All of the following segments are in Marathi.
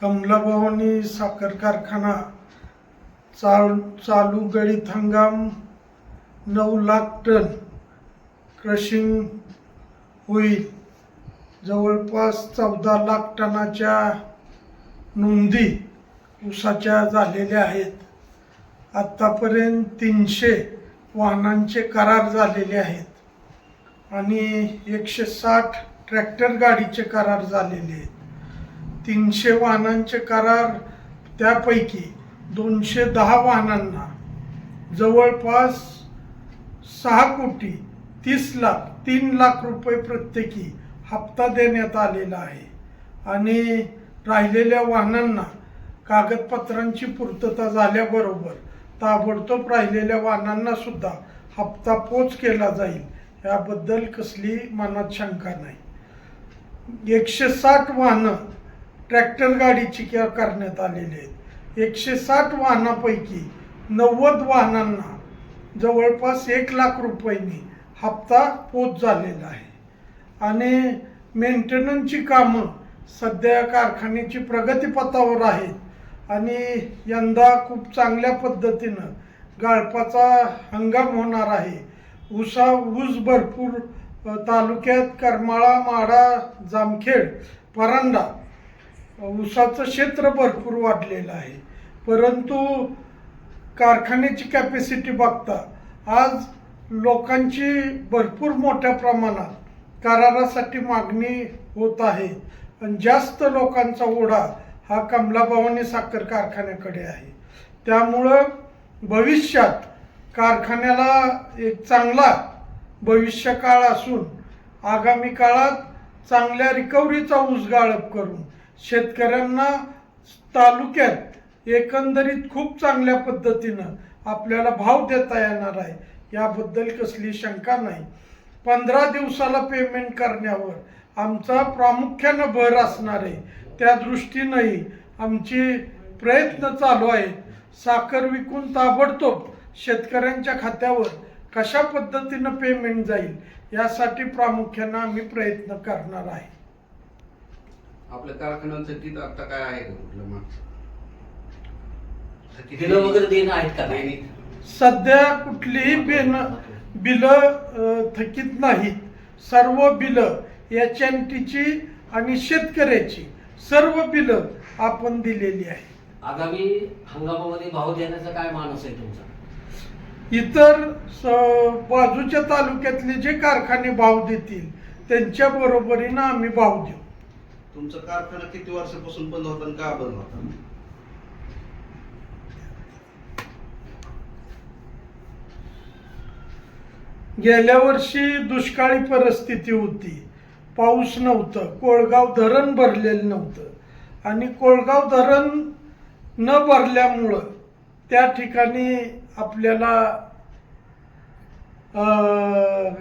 कमलाभवानी साखर कारखाना चाल चालू गळीत हंगाम नऊ लाख टन क्रशिंग होईल. जवळपास चौदा लाख टनाच्या नोंदी ऊसाच्या झालेल्या आहेत. आत्तापर्यंत तीनशे वाहनांचे करार झालेले आहेत आणि एकशे साठ ट्रॅक्टर गाडीचे करार झालेले आहेत. तीनशे वाहनांचे करार त्यापैकी दोनशे दहा वाहनांना जवळपास सहा कोटी तीस लाख तीन लाख रुपये प्रत्येकी हप्ता देण्यात आलेला आहे. आणि राहिलेल्या वाहनांना कागदपत्रांची पूर्तता झाल्याबरोबर ताबडतोब राहिलेल्या वाहनांना सुद्धा हप्ता पोच केला जाईल याबद्दल कसली मनात शंका नाही. एकशे साठ वाहनं ट्रॅक्टर गाडीची किंवा करण्यात आलेली आहेत. एकशे साठ वाहनापैकी नव्वद वाहनांना जवळपास एक लाख रुपयांनी हप्ता पोच झालेला आहे. आणि मेंटेनन्सची कामं सध्या कारखान्याची प्रगतीपथावर आहेत. आणि यंदा खूप चांगल्या पद्धतीनं गाळपाचा हंगाम होणार आहे. ऊसा ऊस भरपूर तालुक्यात करमाळा माडा जामखेड परांडा ऊसाचं क्षेत्र भरपूर वाढलेलं आहे. परंतु कारखान्याची कॅपॅसिटी बघता आज लोकांची भरपूर मोठ्या प्रमाणात करारासाठी मागणी होत आहे. आणि जास्त लोकांचा ओढा हा कमलाभवानी साखर कारखान्याकडे आहे. त्यामुळं भविष्यात कारखान्याला एक चांगला भविष्यकाळ असून आगामी काळात चांगल्या रिकव्हरीचा ऊस गाळप करून शेतकऱ्यांना तालुक्यात एकंदरीत खूप चांगल्या पद्धतीनं आपल्याला भाव देता येणार आहे याबद्दल कसली शंका नाही. पंधरा दिवसाला पेमेंट करण्यावर आमचा प्रामुख्यानं भर असणार आहे. त्या दृष्टीनंही आमचे प्रयत्न चालू आहेत. साखर विकून ताबडतोब शेतकऱ्यांच्या खात्यावर कशा पद्धतीनं पेमेंट जाईल यासाठी प्रामुख्यानं आम्ही प्रयत्न करणार आहे. आपल्या कारखान्याचं थकीत आता काय आहे का कुठलं मागचं? थकीत बिलं वगैरे देणं आहेत का देणी सध्या कुठलीही बेन बिलं अ, थकीत नाहीत. सर्व बिलं एच एन टीची आणि शेतकऱ्याची सर्व बिलं आपण दिलेली आहेत. आगामी हंगामामध्ये भाव देण्याचा काय मानस आहे तुमचा? इतर स- बाजूच्या तालुक्यातले जे कारखाने भाव देतील त्यांच्या बरोबरीनं आम्ही भाव देऊ. तुमचा कारखाना किती वर्षापासून बंद होता आणि का बंद होता? गेल्या वर्षी दुष्काळी परिस्थिती होती. पाऊस नव्हतं. कोळगाव धरण भरलेलं नव्हतं. आणि कोळगाव धरण न भरल्यामुळं त्या ठिकाणी आपल्याला अं,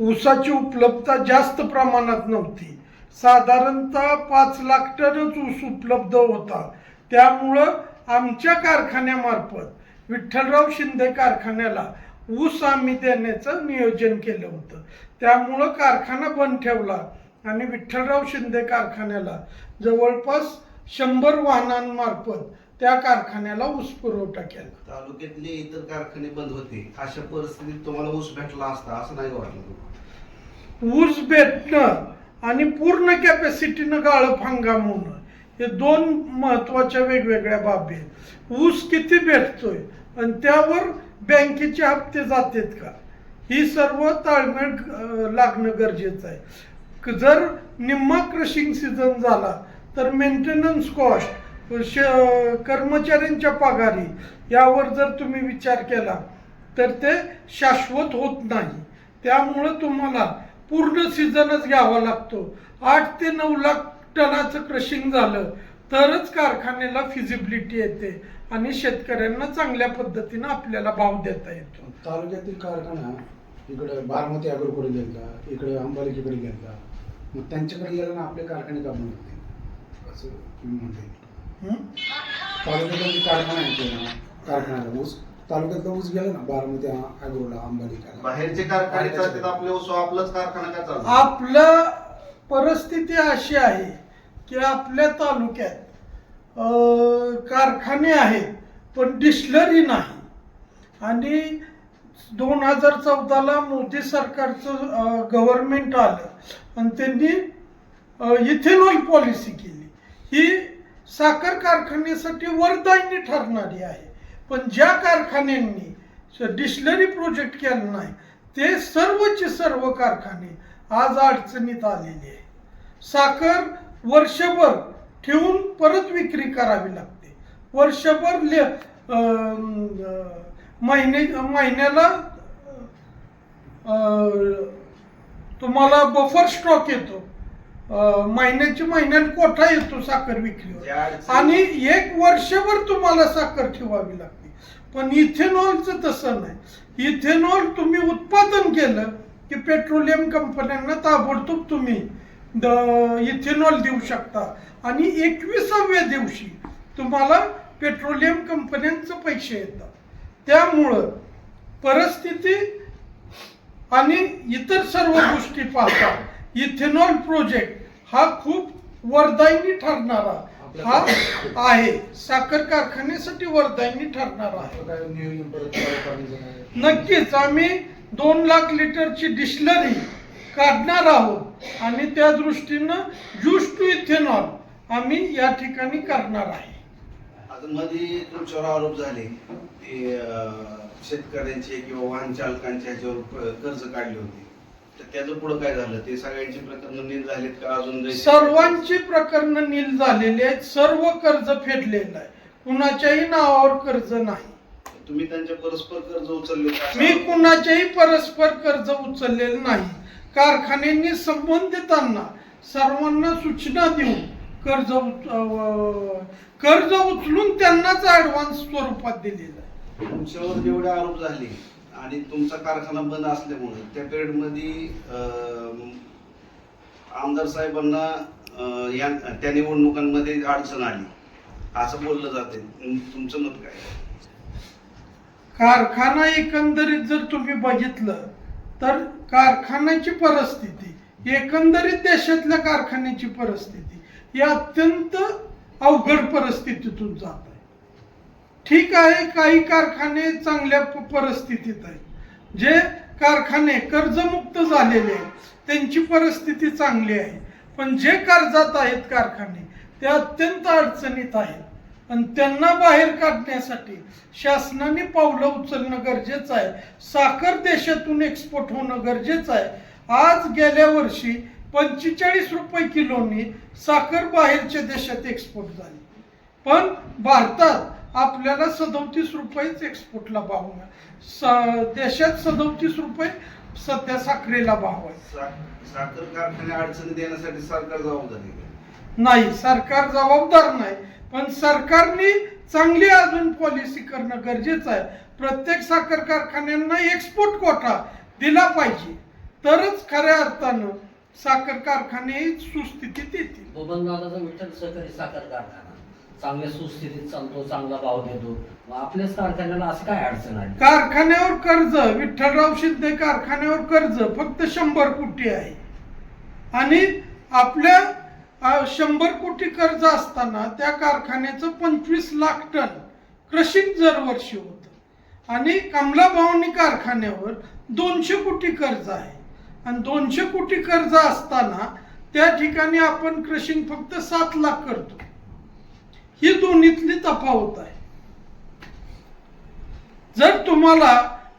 ऊसाची उपलब्धता जास्त प्रमाणात नव्हती. साधारणतः पाच लाख टनच ऊस उपलब्ध होता. त्यामुळं आमच्या कारखान्यामार्फत विठ्ठलराव शिंदे कारखान्याला ऊस आम्ही देण्याचं नियोजन केलं होतं. त्यामुळं कारखाना बंद ठेवला आणि विठ्ठलराव शिंदे कारखान्याला जवळपास शंभर वाहनांमार्फत त्या कारखान्याला ऊस पुरवठा केला. तालुक्यातले इतर कारखाने बंद होते. अशा परिस्थितीत तुम्हाला ऊस भेटला असता असं नाही वाटलं? ऊस भेटणं आणि पूर्ण कॅपॅसिटीनं गाळप हंगाम होणं. हे दोन महत्त्वाच्या वेगवेगळ्या बाबी आहेत. ऊस किती भेटतोय आणि त्यावर बँकेचे हप्ते जातात का? ही सर्व ताळमेळ लागणं गरजेचं आहे. जर निम्मा क्रशिंग सीझन झाला तर मेंटेनन्स कॉस्ट कर्मचाऱ्यांच्या पगारी यावर जर तुम्ही विचार केला तर ते शाश्वत होत नाही. त्यामुळं तुम्हाला पूर्ण सीझनच घ्यावा लागतो. आठ ते नऊ लाख टनाचं क्रशिंग झालं तरच कारखान्याला फिजिबिलिटी येते आणि शेतकऱ्यांना चांगल्या पद्धतीनं आपल्याला भाव देता येतो. तालुक्यातील कारखाना इकडे बारामती अग्रोकडे गेला इकडे अंबालिकीकडे गेला मग त्यांच्याकडे गेला ना आपले कारखाने का बंद होते. असं तुम्ही म्हणते? तालुक्यातला कारखाना आहे कारखान्याला ऊस तालुक्यातला ऊस गेला ना बारामती अग्रोला अंबालिकाला बाहेरचे कारखाने चालतात आपले ऊस आपलाच कारखाना का चालतो आपलं परिस्थिती अशी आहे की आपल्या तालुक्यात अं, कारखाने आहेत पण डिस्लरी नाही. आणि दोन हजार चौदाला मोदी सरकारचं गव्हर्नमेंट आलं आणि त्यांनी इथेनॉल पॉलिसी केली. ही साखर कारखान्यासाठी वरदायनी ठरणारी आहे. पण ज्या कारखान्यांनी डिस्लरी प्रोजेक्ट केला नाही ते सर्वचे सर्व कारखाने आज अडचणीत आलेले आहे साखर वर्षभर ठेवून परत विक्री करावी लागते. वर्षभर ले महिने महिन्याला तुम्हाला बफर स्टॉक येतो. अं, महिन्याची महिन्याला कोठा येतो साखर विक्रीवर? आणि एक वर्षभर तुम्हाला साखर ठेवावी लागते. पण इथेनॉलचं तसं नाही. इथेनॉल तुम्ही उत्पादन केलं की पेट्रोलियम कंपन्यांना ताबडतोब तुम्ही द- इथेनॉल देऊ शकता. आणि एकविसाव्या दिवशी तुम्हाला पेट्रोलियम कंपन्यांचे पैसे येतात. त्यामुळं परिस्थिती आणि इतर सर्व गोष्टी पाहता इथेनॉल प्रोजेक्ट हा खूप वरदायनी ठरणारा हा आहे. साखर कारखान्यासाठी वरदायनी ठरणारा आहे. काय नियोजन परत नक्कीच आम्ही दोन लाख लिटरची डिस्लरी काढणार आहोत आणि त्या दृष्टीनं ज्यूस टू इथेनॉल आम्ही या ठिकाणी करणार आहे. आता मध्ये तुमच्यावर आरोप झाले ते अं, शेतकऱ्यांचे किंवा वाहन चालकांच्या ह्याच्यावर प- कर्ज काढले होते. तर त्याचं पुढं काय झालं? ते सगळ्यांची प्रकरण नील झालेत का? अजून जे- सर्वांची प्रकरण नील झालेली आहेत. सर्व कर्ज फेडलेलं आहे. कुणाच्याही नावावर कर्ज नाही. तुम्ही त्यांच्या परस्पर कर्ज उचलले का? मी कुणाच्याही परस्पर कर्ज उचललेलं नाही. कारखान्यांनी संबंधितांना सर्वांना सूचना देऊन कर्ज उच- अं, कर्ज उचलून त्यांनाच ऍडव्हान्स स्वरूपात दिलेलं आहे. तुमच्यावर जेवढे आरोप झाले आणि तुमचा कारखाना बंद असल्यामुळे त्या पिरियडमध्ये अं, आमदार साहेबांना या त्या निवडणुकांमध्ये अडचण आली. असं बोललं जाते. तुमचं मत काय? कारखाना एकंदरीत जर तुम्ही बघितलं तर कारखान्याची परिस्थिती एकंदरीत देशातल्या कारखान्याची परिस्थिती ही अत्यंत अवघड परिस्थितीतून जातात ठीक आहे काही कारखाने चांगल्या परिस्थितीत आहेत. जे कारखाने कर्जमुक्त झालेले आहेत त्यांची परिस्थिती चांगली आहे. पण जे कर्जात आहेत कारखाने ते अत्यंत अडचणीत आहेत. आणि त्यांना बाहेर काढण्यासाठी शासनाने पावलं उचलणं गरजेचं आहे. साखर देशातून एक्सपोर्ट होणं गरजेचं आहे. आज गेल्या वर्षी पंचेचाळीस रुपये किलोनी साखर बाहेरच्या देशात एक्सपोर्ट झाली. पण भारतात आपल्याला सदोतीस रुपयेच एक्सपोर्टला भाव आहे. स- देशात सदोतीस रुपये सध्या साखरेला भाव आहे. साखर कारखाने अडचणी देण्यासाठी सरकार जबाबदार? नाही सरकार जबाबदार नाही. पण सरकारने चांगली अजून पॉलिसी करणं गरजेचं आहे. प्रत्येक साखर कारखान्यांना एक्सपोर्ट कोटा दिला पाहिजे. तरच खऱ्या अर्थानं साखर कारखाने सुस्थितीत येतील. बबन दादाचा विठ्ठल सहकारी साखर कारखाना. चांगल्या सुस्थितीत चालतो चांगला भाव देतो. मग आपल्याच कारखान्याला असं काय अडचण आली? कारखान्यावर कर्ज विठ्ठलराव शिंदे कारखान्यावर कर्ज फक्त शंभर कोटी आहे. आणि आपल्या शंभर कोटी कर्ज असताना त्या कारखान्याचं पंचवीस लाख टन क्रशिंग दरवर्षी होतं. आणि कमला भवानी कारखान्यावर दोनशे कोटी कर्ज आहे. आणि दोनशे कोटी कर्ज असताना त्या ठिकाणी आपण क्रशिंग फक्त सात लाख करतो. ही दोन्हीतली तफावत आहे. जर तुम्हाला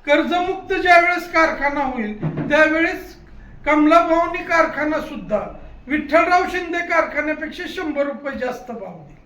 कर्जमुक्त ज्यावेळेस कारखाना होईल त्यावेळेस कमला कारखाना सुद्धा विठ्ठलराव शिंदे कारखान्यापेक्षा शंभर रुपये जास्त भाव देईल